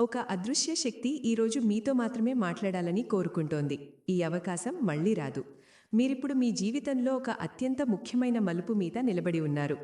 ఒక అదృశ్య శక్తి ఈరోజు మీతో మాత్రమే మాట్లాడాలని కోరుకుంటోంది. ఈ అవకాశం మళ్ళీ రాదు. మీరిప్పుడు మీ జీవితంలో ఒక అత్యంత ముఖ్యమైన మలుపు మీద నిలబడి ఉన్నారు.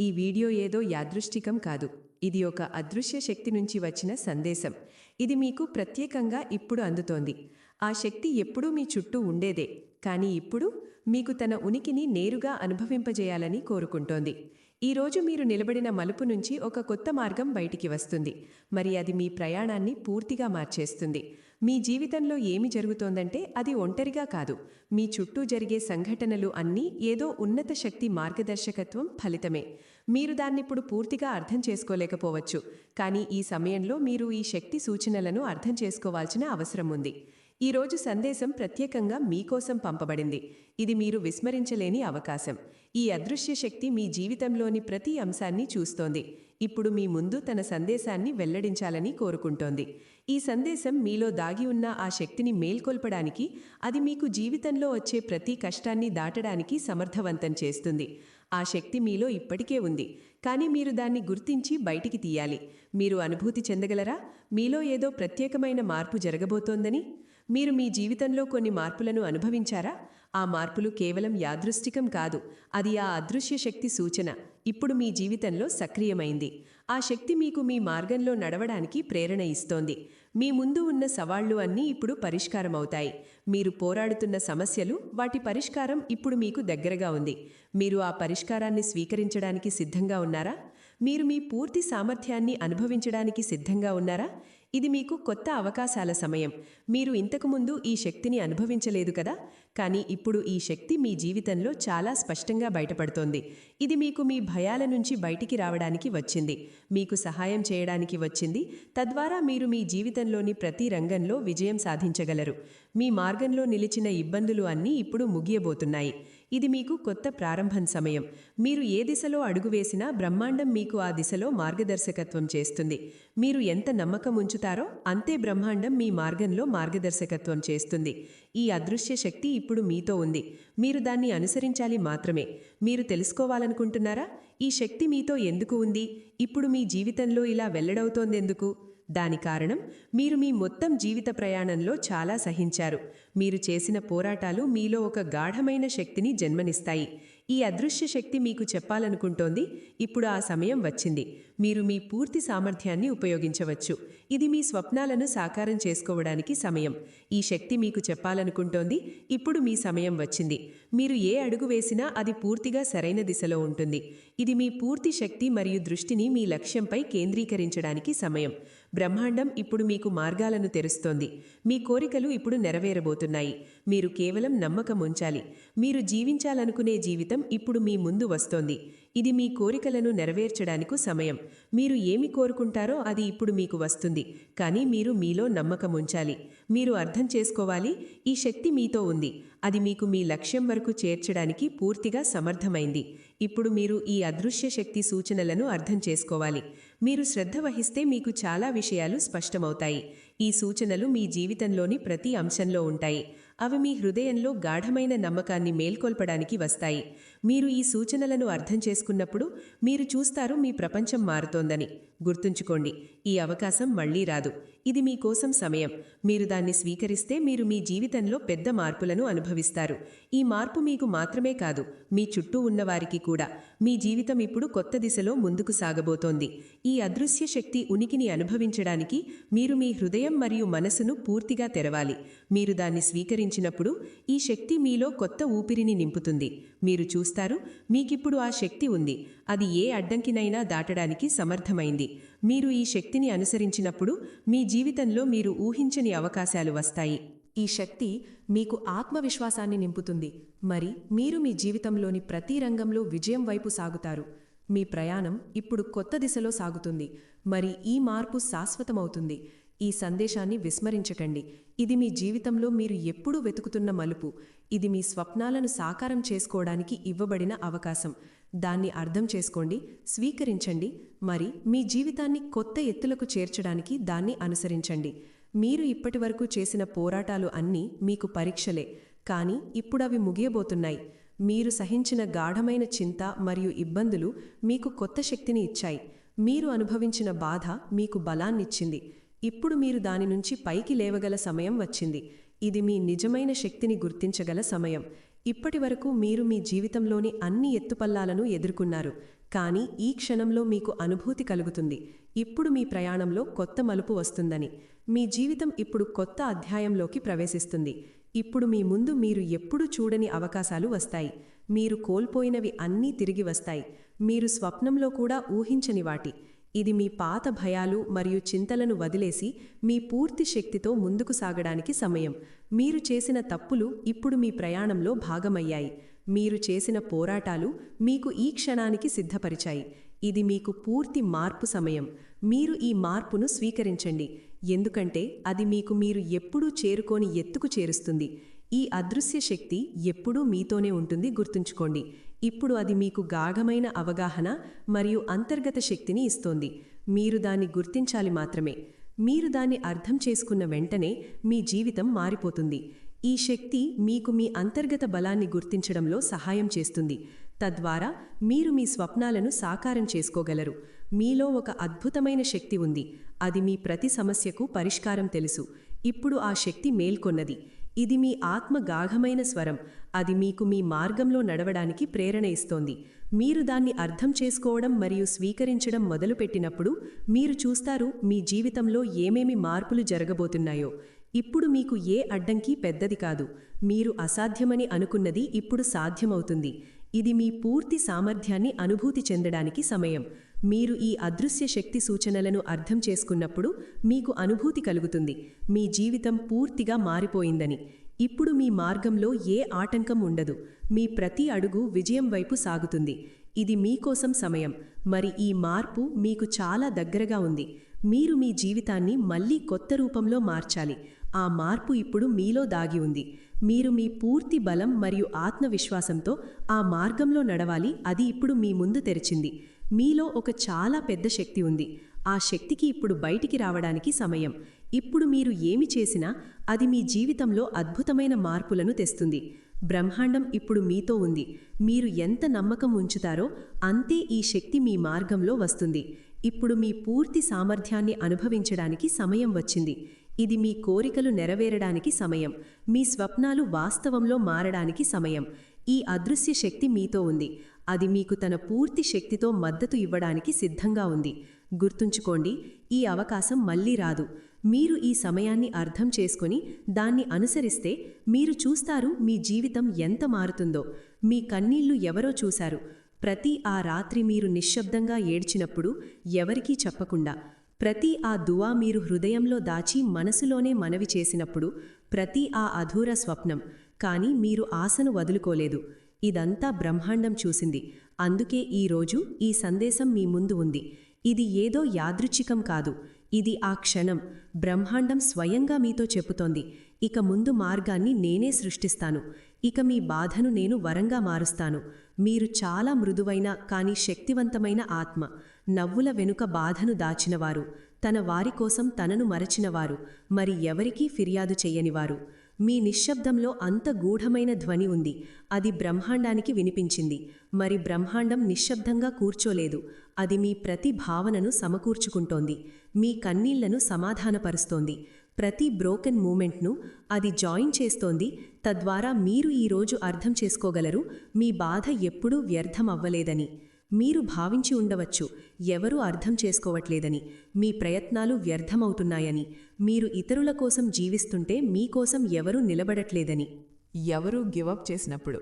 ఈ వీడియో ఏదో యాదృష్టికం కాదు. ఇది ఒక అదృశ్య శక్తి నుంచి వచ్చిన సందేశం. ఇది మీకు ప్రత్యేకంగా ఇప్పుడు అందుతోంది. ఆ శక్తి ఎప్పుడూ మీ చుట్టూ ఉండేదే. కానీ ఇప్పుడు మీకు తన ఉనికిని నేరుగా అనుభవింపజేయాలని కోరుకుంటోంది. ఈరోజు మీరు నిలబడిన మలుపు నుంచి ఒక కొత్త మార్గం బయటికి వస్తుంది. మరి అది మీ ప్రయాణాన్ని పూర్తిగా మార్చేస్తుంది. మీ జీవితంలో ఏమి జరుగుతోందంటే అది ఒంటరిగా కాదు. మీ చుట్టూ జరిగే సంఘటనలు అన్నీ ఏదో ఉన్నత శక్తి మార్గదర్శకత్వం ఫలితమే. మీరు దాన్నిప్పుడు పూర్తిగా అర్థం చేసుకోలేకపోవచ్చు. కానీ ఈ సమయంలో మీరు ఈ శక్తి సూచనలను అర్థం చేసుకోవాల్సిన అవసరం ఉంది. ఈ రోజు సందేశం ప్రత్యేకంగా మీకోసం పంపబడింది. ఇది మీరు విస్మరించలేని అవకాశం. ఈ అదృశ్య శక్తి మీ జీవితంలోని ప్రతి అంశాన్ని చూస్తోంది. ఇప్పుడు మీ ముందు తన సందేశాన్ని వెల్లడించాలని కోరుకుంటోంది. ఈ సందేశం మీలో దాగి ఉన్న ఆ శక్తిని మేల్కొల్పడానికి అది మీకు జీవితంలో వచ్చే ప్రతి కష్టాన్ని దాటడానికి సమర్థవంతం చేస్తుంది. ఆ శక్తి మీలో ఇప్పటికే ఉంది. కానీ మీరు దాన్ని గుర్తించి బయటికి తీయాలి. మీరు అనుభూతి చెందగలరా? మీలో ఏదో ప్రత్యేకమైన మార్పు జరగబోతోందని? మీరు మీ జీవితంలో కొన్ని మార్పులను అనుభవించారా? ఆ మార్పులు కేవలం యాదృష్టికం కాదు అది ఆ అదృశ్య శక్తి సూచన. ఇప్పుడు మీ జీవితంలో సక్రియమైంది. ఆ శక్తి మీకు మీ మార్గంలో నడవడానికి ప్రేరణ ఇస్తోంది. మీ ముందు ఉన్న సవాళ్ళు అన్నీ ఇప్పుడు పరిష్కారమవుతాయి. మీరు పోరాడుతున్న సమస్యలు వాటి పరిష్కారం ఇప్పుడు మీకు దగ్గరగా ఉంది. మీరు ఆ పరిష్కారాన్ని స్వీకరించడానికి సిద్ధంగా ఉన్నారా? మీరు మీ పూర్తి సామర్థ్యాన్ని అనుభవించడానికి సిద్ధంగా ఉన్నారా? ఇది మీకు కొత్త అవకాశాల సమయం. మీరు ఇంతకుముందు ఈ శక్తిని అనుభవించలేదు కదా? కానీ ఇప్పుడు ఈ శక్తి మీ జీవితంలో చాలా స్పష్టంగా బయటపడుతోంది. ఇది మీకు మీ భయాల నుంచి బయటికి రావడానికి వచ్చింది. మీకు సహాయం చేయడానికి వచ్చింది. తద్వారా మీరు మీ జీవితంలోని ప్రతి రంగంలో విజయం సాధించగలరు. మీ మార్గంలో నిలిచిన ఇబ్బందులు అన్నీ ఇప్పుడు ముగియబోతున్నాయి. ఇది మీకు కొత్త ప్రారంభం సమయం. మీరు ఏ దిశలో అడుగు వేసినా బ్రహ్మాండం మీకు ఆ దిశలో మార్గదర్శకత్వం చేస్తుంది. మీరు ఎంత నమ్మకం ఉంచుతారో అంతే బ్రహ్మాండం మీ మార్గంలో మార్గదర్శకత్వం చేస్తుంది. ఈ అదృశ్య శక్తి ఇప్పుడు మీతో ఉంది. మీరు దాన్ని అనుసరించాలి మాత్రమే. మీరు తెలుసుకోవాలనుకుంటున్నారా? ఈ శక్తి మీతో ఎందుకు ఉంది? ఇప్పుడు మీ జీవితంలో ఇలా వెల్లడవుతోందెందుకు? దాని కారణం మీరు మీ మొత్తం జీవిత ప్రయాణంలో చాలా సహించారు. మీరు చేసిన పోరాటాలు మీలో ఒక గాఢమైన శక్తిని జన్మనిస్తాయి. ఈ అదృశ్య శక్తి మీకు చెప్పాలనుకుంటోంది. ఇప్పుడు ఆ సమయం వచ్చింది. మీరు మీ పూర్తి సామర్థ్యాన్ని ఉపయోగించవచ్చు. ఇది మీ స్వప్నాలను సాకారం చేసుకోవడానికి సమయం. ఈ శక్తి మీకు చెప్పాలనుకుంటోంది. ఇప్పుడు మీ సమయం వచ్చింది. మీరు ఏ అడుగు వేసినా అది పూర్తిగా సరైన దిశలో ఉంటుంది. ఇది మీ పూర్తి శక్తి మరియు దృష్టిని మీ లక్ష్యంపై కేంద్రీకరించడానికి సమయం. బ్రహ్మాండం ఇప్పుడు మీకు మార్గాలను తెరుస్తోంది. మీ కోరికలు ఇప్పుడు నెరవేరబోతున్నాయి. మీరు కేవలం నమ్మకం ఉంచాలి. మీరు జీవించాలనుకునే జీవితం ఇప్పుడు మీ ముందు వస్తోంది. ఇది మీ కోరికలను నెరవేర్చడానికి సమయం. మీరు ఏమి కోరుకుంటారో అది ఇప్పుడు మీకు వస్తుంది. కానీ మీరు మీలో నమ్మకం ఉంచాలి. మీరు అర్థం చేసుకోవాలి. ఈ శక్తి మీతో ఉంది. అది మీకు మీ లక్ష్యం వరకు చేర్చడానికి పూర్తిగా సమర్థమైంది. ఇప్పుడు మీరు ఈ అదృశ్య శక్తి సూచనలను అర్థం చేసుకోవాలి. మీరు శ్రద్ధ వహిస్తే మీకు చాలా విషయాలు స్పష్టమవుతాయి. ఈ సూచనలు మీ జీవితంలోని ప్రతి అంశంలో ఉంటాయి. అవి మీ హృదయంలో గాఢమైన నమ్మకాన్ని మేల్కొల్పడానికి వస్తాయి. మీరు ఈ సూచనలను అర్థం చేసుకున్నప్పుడు మీరు చూస్తారు మీ ప్రపంచం మారుతోందని. గుర్తుంచుకోండి ఈ అవకాశం మళ్ళీ రాదు. ఇది మీకోసం సమయం. మీరు దాన్ని స్వీకరిస్తే మీరు మీ జీవితంలో పెద్ద మార్పులను అనుభవిస్తారు. ఈ మార్పు మీకు మాత్రమే కాదు మీ చుట్టూ ఉన్నవారికి కూడా. మీ జీవితం ఇప్పుడు కొత్త దిశలో ముందుకు సాగబోతోంది. ఈ అదృశ్య శక్తి ఉనికిని అనుభవించడానికి మీరు మీ హృదయం మరియు మనసును పూర్తిగా తెరవాలి. మీరు దాన్ని స్వీకరించినప్పుడు ఈ శక్తి మీలో కొత్త ఊపిరిని నింపుతుంది. మీరు చూస్తారు మీకిప్పుడు ఆ శక్తి ఉంది. అది ఏ అడ్డంకినైనా దాటడానికి సమర్థమైంది. మీరు ఈ శక్తిని అనుసరించినప్పుడు మీ జీవితంలో మీరు ఊహించని అవకాశాలు వస్తాయి. ఈ శక్తి మీకు ఆత్మవిశ్వాసాన్ని నింపుతుంది. మరి మీరు మీ జీవితంలోని ప్రతి రంగంలో విజయం వైపు సాగుతారు. మీ ప్రయాణం ఇప్పుడు కొత్త దిశలో సాగుతుంది. మరి ఈ మార్పు శాశ్వతమవుతుంది. ఈ సందేశాన్ని విస్మరించకండి. ఇది మీ జీవితంలో మీరు ఎప్పుడూ వెతుకుతున్న మలుపు. ఇది మీ స్వప్నాలను సాకారం చేసుకోవడానికి ఇవ్వబడిన అవకాశం. దాన్ని అర్థం చేసుకోండి స్వీకరించండి మరి మీ జీవితాన్ని కొత్త ఎత్తులకు చేర్చడానికి దాన్ని అనుసరించండి. మీరు ఇప్పటివరకు చేసిన పోరాటాలు అన్నీ మీకు పరీక్షలే కానీ ఇప్పుడవి ముగియబోతున్నాయి. మీరు సహించిన గాఢమైన చింత మరియు ఇబ్బందులు మీకు కొత్త శక్తిని ఇచ్చాయి. మీరు అనుభవించిన బాధ మీకు బలాన్నిచ్చింది. ఇప్పుడు మీరు దాని నుంచి పైకి లేవగల సమయం వచ్చింది. ఇది మీ నిజమైన శక్తిని గుర్తించగల సమయం. ఇప్పటివరకు మీరు మీ జీవితంలోని అన్ని ఎత్తుపల్లాలను ఎదుర్కొన్నారు. కానీ ఈ క్షణంలో మీకు అనుభూతి కలుగుతుంది. ఇప్పుడు మీ ప్రయాణంలో కొత్త మలుపు వస్తుందని. మీ జీవితం ఇప్పుడు కొత్త అధ్యాయంలోకి ప్రవేశిస్తుంది. ఇప్పుడు మీ ముందు మీరు ఎప్పుడూ చూడని అవకాశాలు వస్తాయి. మీరు కోల్పోయినవి అన్నీ తిరిగి వస్తాయి. మీరు స్వప్నంలో కూడా ఊహించని వాటి. ఇది మీ పాత భయాలు మరియు చింతలను వదిలేసి మీ పూర్తి శక్తితో ముందుకు సాగడానికి సమయం. మీరు చేసిన తప్పులు ఇప్పుడు మీ ప్రయాణంలో భాగమయ్యాయి. మీరు చేసిన పోరాటాలు మీకు ఈ క్షణానికి సిద్ధపరిచాయి. ఇది మీకు పూర్తి మార్పు సమయం. మీరు ఈ మార్పును స్వీకరించండి. ఎందుకంటే అది మీకు మీరు ఎప్పుడూ చేరుకోని ఎత్తుకు చేరుస్తుంది. ఈ అదృశ్య శక్తి ఎప్పుడూ మీతోనే ఉంటుంది గుర్తుంచుకోండి. ఇప్పుడు అది మీకు గాఢమైన అవగాహన మరియు అంతర్గత శక్తిని ఇస్తోంది. మీరు దాన్ని గుర్తించాలి మాత్రమే. మీరు దాన్ని అర్థం చేసుకున్న వెంటనే మీ జీవితం మారిపోతుంది. ఈ శక్తి మీకు మీ అంతర్గత బలాన్ని గుర్తించడంలో సహాయం చేస్తుంది. తద్వారా మీరు మీ స్వప్నాలను సాకారం చేసుకోగలరు. మీలో ఒక అద్భుతమైన శక్తి ఉంది. అది మీ ప్రతి సమస్యకు పరిష్కారం తెలుసు. ఇప్పుడు ఆ శక్తి మేల్కొన్నది. ఇది మీ ఆత్మ గాఢమైన స్వరం. అది మీకు మీ మార్గంలో నడవడానికి ప్రేరణ ఇస్తోంది. మీరు దాన్ని అర్థం చేసుకోవడం మరియు స్వీకరించడం మొదలుపెట్టినప్పుడు మీరు చూస్తారు మీ జీవితంలో ఏమేమి మార్పులు జరగబోతున్నాయో. ఇప్పుడు మీకు ఏ అడ్డంకి పెద్దది కాదు. మీరు అసాధ్యమని అనుకున్నది ఇప్పుడు సాధ్యమవుతుంది. ఇది మీ పూర్తి సామర్థ్యాన్ని అనుభూతి చెందడానికి సమయం. మీరు ఈ అదృశ్య శక్తి సూచనలను అర్థం చేసుకున్నప్పుడు మీకు అనుభూతి కలుగుతుంది. మీ జీవితం పూర్తిగా మారిపోయిందని. ఇప్పుడు మీ మార్గంలో ఏ ఆటంకం ఉండదు. మీ ప్రతి అడుగు విజయం వైపు సాగుతుంది. ఇది మీకోసం సమయం. మరి ఈ మార్పు మీకు చాలా దగ్గరగా ఉంది. మీరు మీ జీవితాన్ని మళ్ళీ కొత్త రూపంలో మార్చాలి. ఆ మార్పు ఇప్పుడు మీలో దాగి ఉంది. మీరు మీ పూర్తి బలం మరియు ఆత్మవిశ్వాసంతో ఆ మార్గంలో నడవాలి. అది ఇప్పుడు మీ ముందు తెరిచింది. మీలో ఒక చాలా పెద్ద శక్తి ఉంది. ఆ శక్తికి ఇప్పుడు బయటికి రావడానికి సమయం. ఇప్పుడు మీరు ఏమి చేసినా అది మీ జీవితంలో అద్భుతమైన మార్పులను తెస్తుంది. బ్రహ్మాండం ఇప్పుడు మీతో ఉంది. మీరు ఎంత నమ్మకం ఉంచుతారో అంతే ఈ శక్తి మీ మార్గంలో వస్తుంది. ఇప్పుడు మీ పూర్తి సామర్థ్యాన్ని అనుభవించడానికి సమయం వచ్చింది. ఇది మీ కోరికలు నెరవేరడానికి సమయం. మీ స్వప్నాలు వాస్తవంలో మారడానికి సమయం. ఈ అదృశ్య శక్తి మీతో ఉంది. అది మీకు తన పూర్తి శక్తితో మద్దతు ఇవ్వడానికి సిద్ధంగా ఉంది. గుర్తుంచుకోండి ఈ అవకాశం మళ్ళీ రాదు. మీరు ఈ సమయాన్ని అర్థం చేసుకొని దాన్ని అనుసరిస్తే మీరు చూస్తారు మీ జీవితం ఎంత మారుతుందో. మీ కన్నీళ్ళు ఎవరో చూశారు. ప్రతి ఆ రాత్రి మీరు నిశ్శబ్దంగా ఏడ్చినప్పుడు ఎవరికీ చెప్పకుండా ప్రతి ఆ దువా మీరు హృదయంలో దాచి మనసులోనే మనవి చేసినప్పుడు ప్రతి ఆ అధూర స్వప్నం కానీ మీరు ఆశను వదులుకోలేదు. ఇదంతా బ్రహ్మాండం చూసింది. అందుకే ఈరోజు ఈ సందేశం మీ ముందు ఉంది. ఇది ఏదో యాదృచ్ఛికం కాదు. ఇది ఆ క్షణం. బ్రహ్మాండం స్వయంగా మీతో చెప్పుతోంది ఇక ముందు మార్గాన్ని నేనే సృష్టిస్తాను. ఇక మీ బాధను నేను వరంగా మారుస్తాను. మీరు చాలా మృదువైన కానీ శక్తివంతమైన ఆత్మ. నవ్వుల వెనుక బాధను దాచినవారు. తన వారి కోసం తనను మరచినవారు. మరి ఎవరికీ ఫిర్యాదు చెయ్యనివారు మీ నిశ్శబ్దంలో అంత గూఢమైన ధ్వని ఉంది. అది బ్రహ్మాండానికి వినిపించింది. మరి బ్రహ్మాండం నిశ్శబ్దంగా కూర్చోలేదు. అది మీ ప్రతి భావనను సమకూర్చుకుంటోంది. మీ కన్నీళ్ళను సమాధానపరుస్తోంది. ప్రతి బ్రోకెన్ మూమెంట్ను అది జాయిన్ చేస్తోంది. తద్వారా మీరు ఈరోజు అర్థం చేసుకోగలరు. మీ బాధ ఎప్పుడూ వ్యర్థం అవ్వలేదని మీరు భావించి ఉండవచ్చు. ఎవరూ అర్థం చేసుకోవట్లేదని మీ ప్రయత్నాలు వ్యర్థమవుతున్నాయని మీరు ఇతరుల కోసం జీవిస్తుంటే మీకోసం ఎవరూ నిలబడట్లేదని. ఎవరూ గివప్ చేసినప్పుడు.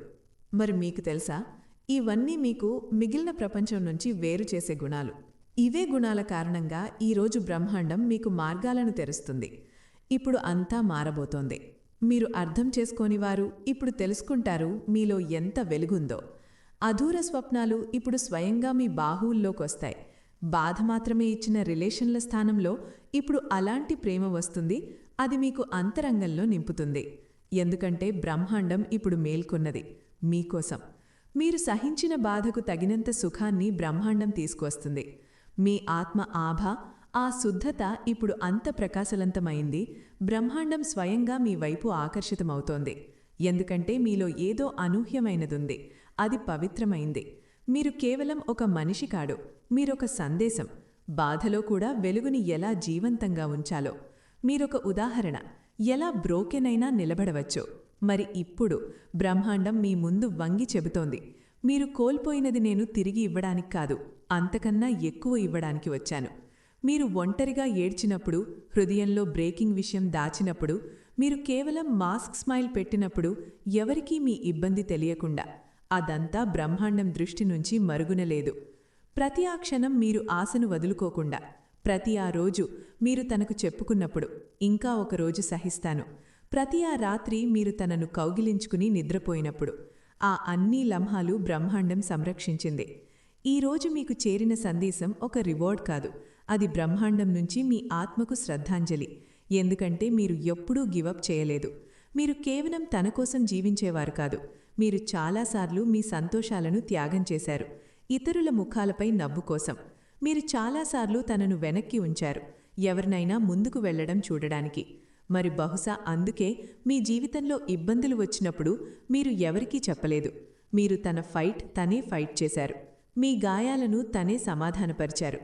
మరి మీకు తెలుసా? ఇవన్నీ మీకు మిగిలిన ప్రపంచం నుంచి వేరు చేసే గుణాలు. ఇవే గుణాల కారణంగా ఈరోజు బ్రహ్మాండం మీకు మార్గాలను తెరుస్తుంది. ఇప్పుడు అంతా మారబోతోంది. మీరు అర్థం చేసుకోనివారు ఇప్పుడు తెలుసుకుంటారు మీలో ఎంత వెలుగుందో. అధూర స్వప్నాలు ఇప్పుడు స్వయంగా మీ బాహువుల్లోకొస్తాయి బాధ మాత్రమే ఇచ్చిన రిలేషన్ల స్థానంలో ఇప్పుడు అలాంటి ప్రేమ వస్తుంది అది మీకు అంతరంగంలో నింపుతుంది. ఎందుకంటే బ్రహ్మాండం ఇప్పుడు మేల్కొన్నది మీకోసం మీరు సహించిన బాధకు తగినంత సుఖాన్ని బ్రహ్మాండం తీసుకువస్తుంది. మీ ఆత్మ ఆభ ఆ శుద్ధత ఇప్పుడు అంత ప్రకాశవంతమైంది బ్రహ్మాండం స్వయంగా మీ వైపు ఆకర్షితమవుతోంది. ఎందుకంటే మీలో ఏదో అనూహ్యమైనదుంది. అది పవిత్రమైంది. మీరు కేవలం ఒక మనిషి కాడు. మీరొక సందేశం. బాధలో కూడా వెలుగుని ఎలా జీవంతంగా ఉంచాలో. మీరొక ఉదాహరణ. ఎలా బ్రోకెన్ అయినా నిలబడవచ్చో. మరి ఇప్పుడు బ్రహ్మాండం మీ ముందు వంగి చెబుతోంది. మీరు కోల్పోయినది నేను తిరిగి ఇవ్వడానికి కాదు. అంతకన్నా ఎక్కువ ఇవ్వడానికి వచ్చాను. మీరు ఒంటరిగా ఏడ్చినప్పుడు హృదయంలో బ్రేకింగ్ విషయం దాచినప్పుడు మీరు కేవలం మాస్క్ స్మైల్ పెట్టినప్పుడు ఎవరికీ మీ ఇబ్బంది తెలియకుండా అదంతా బ్రహ్మాండం దృష్టి నుంచి మరుగునలేదు. ప్రతి ఆ క్షణం మీరు ఆశను వదులుకోకుండా ప్రతి ఆ రోజు మీరు తనకు చెప్పుకున్నప్పుడు ఇంకా ఒక రోజు సహిస్తాను. ప్రతి ఆ రాత్రి మీరు తనను కౌగిలించుకుని నిద్రపోయినప్పుడు ఆ అన్ని లంహాలు బ్రహ్మాండం సంరక్షించింది. ఈ రోజు మీకు చేరిన సందేశం ఒక రివార్డ్ కాదు. అది బ్రహ్మాండం నుంచి మీ ఆత్మకు శ్రద్ధాంజలి. ఎందుకంటే మీరు ఎప్పుడూ గివప్ చేయలేదు. మీరు కేవలం తన కోసం జీవించేవారు కాదు. మీరు చాలాసార్లు మీ సంతోషాలను త్యాగం చేశారు. ఇతరుల ముఖాలపై నవ్వు కోసం. మీరు చాలాసార్లు తనను వెనక్కి ఉంచారు. ఎవరినైనా ముందుకు వెళ్ళడం చూడడానికి. మరి బహుశా అందుకే మీ జీవితంలో ఇబ్బందులు వచ్చినప్పుడు మీరు ఎవరికీ చెప్పలేదు. మీరు తన ఫైట్ తనే ఫైట్ చేశారు. మీ గాయాలను తనే సమాధానపరిచారు.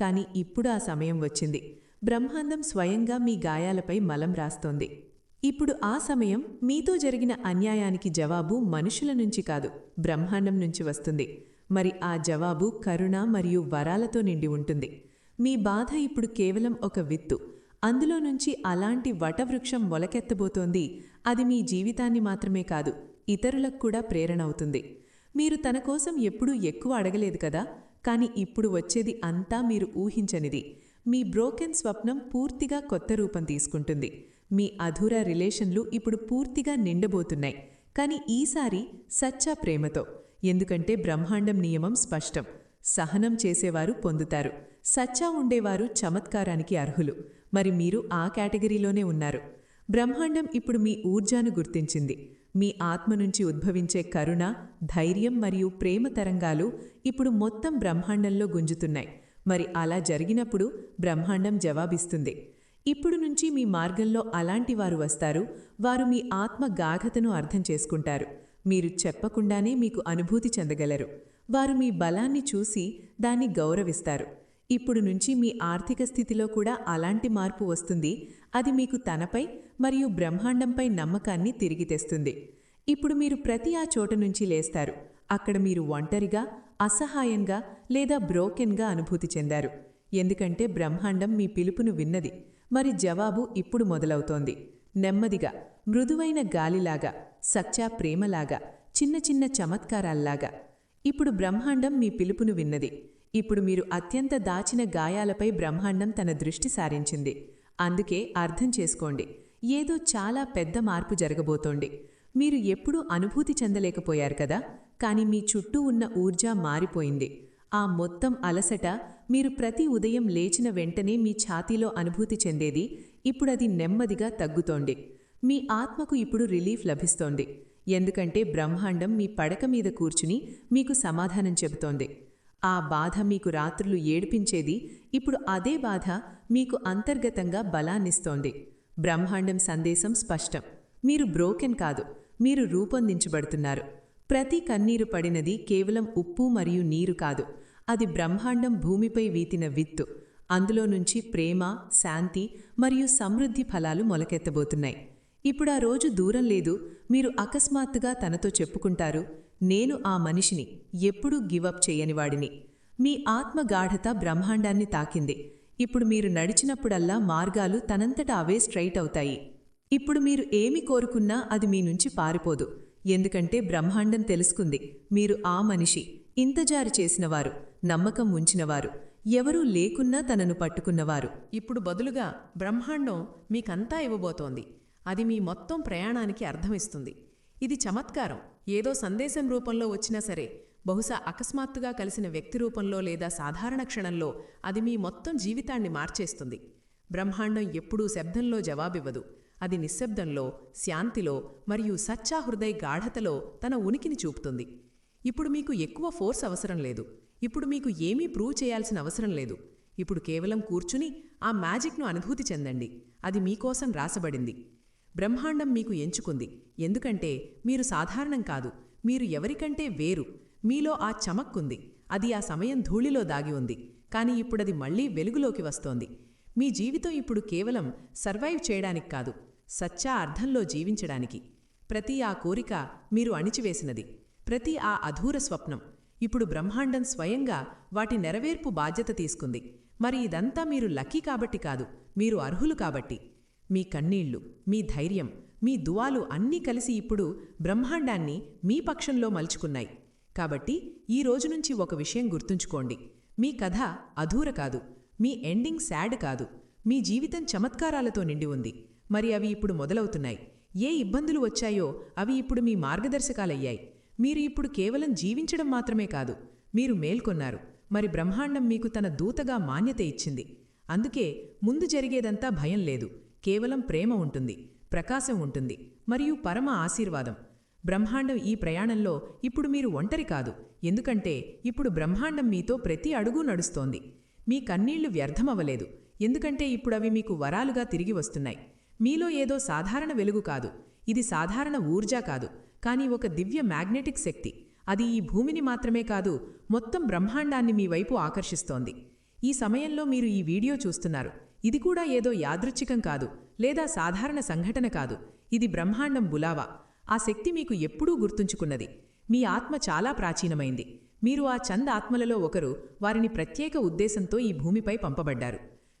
కాని ఇప్పుడు ఆ సమయం వచ్చింది. బ్రహ్మాండం స్వయంగా మీ గాయాలపై మలం రాస్తోంది. ఇప్పుడు ఆ సమయం మీతో జరిగిన అన్యాయానికి జవాబు మనుషుల నుంచి కాదు బ్రహ్మాండం నుంచి వస్తుంది. మరి ఆ జవాబు కరుణ మరియు వరాలతో నిండి ఉంటుంది. మీ బాధ ఇప్పుడు కేవలం ఒక విత్తు. అందులో నుంచి అలాంటి వటవృక్షం మొలకెత్తబోతోంది. అది మీ జీవితాన్ని మాత్రమే కాదు ఇతరులకు కూడా ప్రేరణ అవుతుంది. మీరు తన కోసం ఎప్పుడూ ఎక్కువ అడగలేదు కదా? కాని ఇప్పుడు వచ్చేది అంతా మీరు ఊహించనిది. మీ బ్రోకెన్ స్వప్నం పూర్తిగా కొత్త రూపం తీసుకుంటుంది. మీ అధూర రిలేషన్లు ఇప్పుడు పూర్తిగా నిండబోతున్నాయి. కానీ ఈసారి సచ్చా ప్రేమతో. ఎందుకంటే బ్రహ్మాండం నియమం స్పష్టం. సహనం చేసేవారు పొందుతారు. సచ్చా ఉండేవారు చమత్కారానికి అర్హులు. మరి మీరు ఆ కేటగిరీలోనే ఉన్నారు. బ్రహ్మాండం ఇప్పుడు మీ ఊర్జాను గుర్తించింది. మీ ఆత్మ నుంచి ఉద్భవించే కరుణ ధైర్యం మరియు ప్రేమ తరంగాలు ఇప్పుడు మొత్తం బ్రహ్మాండంలో గుంజుతున్నాయి. మరి అలా జరిగినప్పుడు బ్రహ్మాండం జవాబిస్తుంది. ఇప్పుడు నుంచి మీ మార్గంలో అలాంటి వారు వస్తారు. వారు మీ ఆత్మ గాఢతను అర్థం చేసుకుంటారు. మీరు చెప్పకుండానే మీకు అనుభూతి చెందగలరు. వారు మీ బలాన్ని చూసి దాన్ని గౌరవిస్తారు. ఇప్పుడు నుంచి మీ ఆర్థిక స్థితిలో కూడా అలాంటి మార్పు వస్తుంది. అది మీకు తనపై మరియు బ్రహ్మాండంపై నమ్మకాన్ని తిరిగి తెస్తుంది. ఇప్పుడు మీరు ప్రతి ఆ చోట నుంచి లేస్తారు. అక్కడ మీరు ఒంటరిగా అసహాయంగా లేదా బ్రోకెన్గా అనుభూతి చెందారు. ఎందుకంటే బ్రహ్మాండం మీ పిలుపును విన్నది. మరి జవాబు ఇప్పుడు మొదలవుతోంది. నెమ్మదిగా మృదువైన గాలిలాగా సచ్చా ప్రేమలాగా చిన్న చిన్న చమత్కారాల్లాగా. ఇప్పుడు బ్రహ్మాండం మీ పిలుపును విన్నది. ఇప్పుడు మీరు అత్యంత దాచిన గాయాలపై బ్రహ్మాండం తన దృష్టి సారించింది. అందుకే అర్థం చేసుకోండి. ఏదో చాలా పెద్ద మార్పు జరగబోతోంది. మీరు ఎప్పుడూ అనుభూతి చెందలేకపోయారు కదా? కాని మీ చుట్టూ ఉన్న ఊర్జా మారిపోయింది. ఆ మొత్తం అలసట మీరు ప్రతి ఉదయం లేచిన వెంటనే మీ ఛాతీలో అనుభూతి చెందేది ఇప్పుడది నెమ్మదిగా తగ్గుతోంది. మీ ఆత్మకు ఇప్పుడు రిలీఫ్ లభిస్తోంది. ఎందుకంటే బ్రహ్మాండం మీ పడక మీద కూర్చుని మీకు సమాధానం చెబుతోంది. ఆ బాధ మీకు రాత్రులు ఏడిపించేది ఇప్పుడు అదే బాధ మీకు అంతర్గతంగా బలాన్నిస్తోంది. బ్రహ్మాండం సందేశం స్పష్టం. మీరు బ్రోకెన్ కాదు మీరు రూపొందించబడుతున్నారు. ప్రతి కన్నీరు పడినది కేవలం ఉప్పు మరియు నీరు కాదు. అది బ్రహ్మాండం భూమిపై వీతిన విత్తు. అందులో నుంచి ప్రేమ శాంతి మరియు సమృద్ధి ఫలాలు మొలకెత్తబోతున్నాయి. ఇప్పుడు ఆ రోజు దూరం లేదు. మీరు అకస్మాత్తుగా తనతో చెప్పుకుంటారు నేను ఆ మనిషిని ఎప్పుడూ గివప్ చేయనివాడిని మీ ఆత్మగాఢత బ్రహ్మాండాన్ని తాకింది. ఇప్పుడు మీరు నడిచినప్పుడల్లా మార్గాలు తనంతట అవే స్ట్రైట్ అవుతాయి. ఇప్పుడు మీరు ఏమి కోరుకున్నా అది మీ నుంచి పారిపోదు. ఎందుకంటే బ్రహ్మాండం తెలుసుకుంది మీరు ఆ మనిషి ఇంతజారు చేసినవారు నమ్మకం ఉంచినవారు. ఎవరూ లేకున్నా తనను పట్టుకున్నవారు. ఇప్పుడు బదులుగా బ్రహ్మాండం మీకంతా ఇవ్వబోతోంది. అది మీ మొత్తం ప్రయాణానికి అర్థమిస్తుంది. ఇది చమత్కారం. ఏదో సందేశం రూపంలో వచ్చినా సరే బహుశా అకస్మాత్తుగా కలిసిన వ్యక్తి రూపంలో లేదా సాధారణ క్షణంలో అది మీ మొత్తం జీవితాన్ని మార్చేస్తుంది. బ్రహ్మాండం ఎప్పుడూ శబ్దంలో జవాబివ్వదు. అది నిశ్శబ్దంలో శాంతిలో మరియు సచ్చా హృదయ గాఢతలో తన ఉనికిని చూపుతుంది. ఇప్పుడు మీకు ఎక్కువ ఫోర్స్ అవసరం లేదు. ఇప్పుడు మీకు ఏమీ ప్రూవ్ చేయాల్సిన అవసరం లేదు. ఇప్పుడు కేవలం కూర్చుని ఆ మ్యాజిక్ను అనుభూతి చెందండి. అది మీకోసం రాసబడింది. బ్రహ్మాండం మీకు ఎంచుకుంది. ఎందుకంటే మీరు సాధారణం కాదు. మీరు ఎవరికంటే వేరు. మీలో ఆ చమక్కుంది. అది ఆ సమయం ధూళిలో దాగి ఉంది. కానీ ఇప్పుడది మళ్ళీ వెలుగులోకి వస్తోంది. మీ జీవితం ఇప్పుడు కేవలం సర్వైవ్ చేయడానికి కాదు సచ్చా అర్థంలో జీవించడానికి. ప్రతి ఆ కోరిక మీరు అణిచివేసినది. ప్రతి ఆ అధూర స్వప్నం ఇప్పుడు బ్రహ్మాండం స్వయంగా వాటి నెరవేర్పు బాధ్యత తీసుకుంది. మరి ఇదంతా మీరు లక్కీ కాబట్టి కాదు మీరు అర్హులు కాబట్టి. మీ కన్నీళ్ళు మీ ధైర్యం మీ దువాలు అన్నీ కలిసి ఇప్పుడు బ్రహ్మాండాన్ని మీ పక్షంలో మలుచుకున్నాయి. కాబట్టి ఈ రోజు నుంచి ఒక విషయం గుర్తుంచుకోండి. మీ కథ అధూర కాదు మీ ఎండింగ్ శాడ్ కాదు మీ జీవితం చమత్కారాలతో నిండి ఉంది. మరి అవి ఇప్పుడు మొదలవుతున్నాయి. ఏ ఇబ్బందులు వచ్చాయో అవి ఇప్పుడు మీ మార్గదర్శకాలయ్యాయి. మీరు ఇప్పుడు కేవలం జీవించడం మాత్రమే కాదు మీరు మేల్కొన్నారు. మరి బ్రహ్మాండం మీకు తన దూతగా మాన్యత ఇచ్చింది. అందుకే ముందు జరిగేదంతా భయం లేదు. కేవలం ప్రేమ ఉంటుంది ప్రకాశం ఉంటుంది మరియు పరమ ఆశీర్వాదం. బ్రహ్మాండం ఈ ప్రయాణంలో ఇప్పుడు మీరు ఒంటరి కాదు. ఎందుకంటే ఇప్పుడు బ్రహ్మాండం మీతో ప్రతి అడుగు నడుస్తోంది. మీ కన్నీళ్ళు వ్యర్థమవ్వలేదు. ఎందుకంటే ఇప్పుడు అవి మీకు వరాలుగా తిరిగి వస్తున్నాయి. మీలో ఏదో సాధారణ వెలుగు కాదు. ఇది సాధారణ ఊర్జా కాదు. కానీ ఒక దివ్య మ్యాగ్నెటిక్ శక్తి. అది ఈ భూమిని మాత్రమే కాదు మొత్తం బ్రహ్మాండాన్ని మీ వైపు ఆకర్షిస్తోంది. ఈ సమయంలో మీరు ఈ వీడియో చూస్తున్నారు. ఇది కూడా ఏదో యాదృచ్ఛికం కాదు లేదా సాధారణ సంఘటన కాదు. ఇది బ్రహ్మాండం బులావా. ఆ శక్తి మీకు ఎప్పుడూ గుర్తుంచుకున్నది. మీ ఆత్మ చాలా ప్రాచీనమైంది. మీరు ఆ చంద్ ఆత్మలలో ఒకరు వారిని ప్రత్యేక ఉద్దేశంతో ఈ భూమిపై పంపబడ్డారు.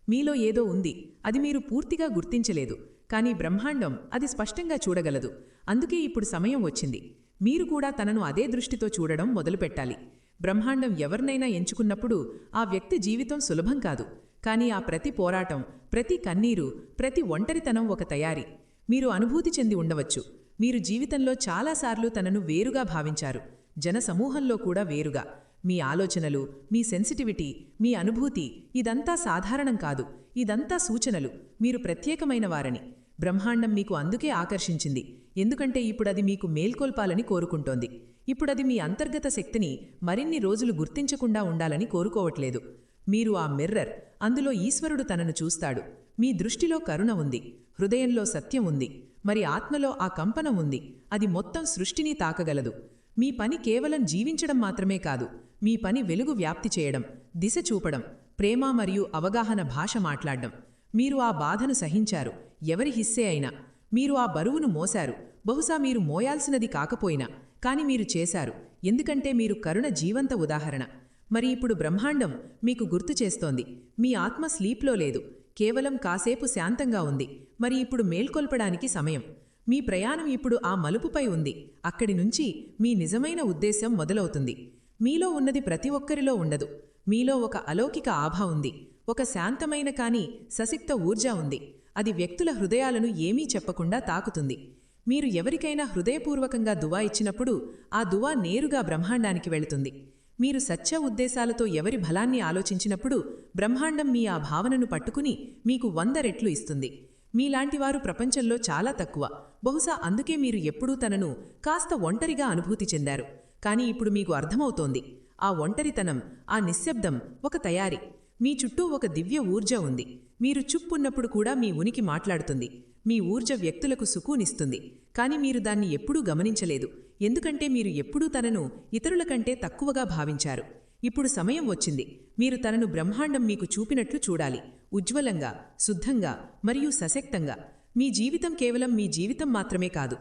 మీలో ఏదో ఉంది. అది మీరు పూర్తిగా గుర్తించలేదు. కానీ బ్రహ్మాండం అది స్పష్టంగా చూడగలదు. అందుకే ఇప్పుడు సమయం వచ్చింది. మీరు కూడా తనను అదే దృష్టితో చూడడం మొదలుపెట్టాలి. బ్రహ్మాండం ఎవరినైనా ఎంచుకున్నప్పుడు ఆ వ్యక్తి జీవితం సులభం కాదు. కానీ ఆ ప్రతి పోరాటం ప్రతి కన్నీరు ప్రతి ఒంటరితనం ఒక తయారీ. మీరు అనుభూతి చెంది ఉండవచ్చు. మీరు జీవితంలో చాలాసార్లు తనను వేరుగా భావించారు. జనసమూహంలో కూడా వేరుగా. మీ ఆలోచనలు మీ సెన్సిటివిటీ మీ అనుభూతి ఇదంతా సాధారణం కాదు. ఇదంతా సూచనలు. మీరు ప్రత్యేకమైన వారని. బ్రహ్మాండం మీకు అందుకే ఆకర్షించింది. ఎందుకంటే ఇప్పుడు అది మీకు మేల్కొల్పాలని కోరుకుంటోంది. ఇప్పుడది మీ అంతర్గత శక్తిని మరిన్ని రోజులు గుర్తించకుండా ఉండాలని కోరుకోవట్లేదు. మీరు ఆ మిర్రర్ అందులో ఈశ్వరుడు తనను చూస్తాడు. మీ దృష్టిలో కరుణ ఉంది. హృదయంలో సత్యం ఉంది. మరి ఆత్మలో ఆ కంపనం ఉంది. అది మొత్తం సృష్టిని తాకగలదు. మీ పని కేవలం జీవించడం మాత్రమే కాదు. మీ పని వెలుగు వ్యాప్తి చేయడం దిశ చూపడం ప్రేమ మరియు అవగాహన భాష మాట్లాడడం. మీరు ఆ బాధను సహించారు. ఎవరి హిస్సే అయినా. మీరు ఆ బరువును మోశారు. బహుశా మీరు మోయాల్సినది కాకపోయినా. కాని మీరు చేశారు. ఎందుకంటే మీరు కరుణ జీవంత ఉదాహరణ. మరి ఇప్పుడు బ్రహ్మాండం మీకు గుర్తు చేస్తోంది. మీ ఆత్మ స్లీప్లో లేదు. కేవలం కాసేపు శాంతంగా ఉంది. మరి ఇప్పుడు మేల్కొల్పడానికి సమయం. మీ ప్రయాణం ఇప్పుడు ఆ మలుపుపై ఉంది. అక్కడి నుంచి మీ నిజమైన ఉద్దేశం మొదలవుతుంది. మీలో ఉన్నది ప్రతి ఒక్కరిలో ఉండదు. మీలో ఒక అలౌకిక ఆభ ఉంది. ఒక శాంతమైన కాని ససిక్త ఊర్జా ఉంది. అది వ్యక్తుల హృదయాలను ఏమీ చెప్పకుండా తాకుతుంది. మీరు ఎవరికైనా హృదయపూర్వకంగా దువా ఇచ్చినప్పుడు ఆ దువా నేరుగా బ్రహ్మాండానికి వెళుతుంది. మీరు సత్య ఉద్దేశాలతో ఎవరి బలాన్ని ఆలోచించినప్పుడు బ్రహ్మాండం మీ ఆ భావనను పట్టుకుని మీకు వంద రెట్లు ఇస్తుంది. మీలాంటివారు ప్రపంచంలో చాలా తక్కువ. బహుశా అందుకే మీరు ఎప్పుడూ తనను కాస్త ఒంటరిగా అనుభూతి చెందారు. కానీ ఇప్పుడు మీకు అర్థమవుతోంది. ఆ ఒంటరితనం ఆ నిశ్శబ్దం ఒక తయారీ. మీ చుట్టూ ఒక దివ్య ఊర్జ ఉంది. మీరు చుప్పున్నప్పుడు కూడా మీ ఉనికి మాట్లాడుతుంది. మీ ఊర్జ వ్యక్తులకు సుకూనిస్తుంది. కాని మీరు దాన్ని ఎప్పుడూ గమనించలేదు. ఎందుకంటే మీరు ఎప్పుడూ తనను ఇతరుల కంటే తక్కువగా భావించారు. ఇప్పుడు సమయం వచ్చింది. మీరు తనను బ్రహ్మాండం మీకు చూపినట్లు చూడాలి. ఉజ్వలంగా శుద్ధంగా మరియు సశక్తంగా. మీ జీవితం కేవలం మీ జీవితం మాత్రమే కాదు.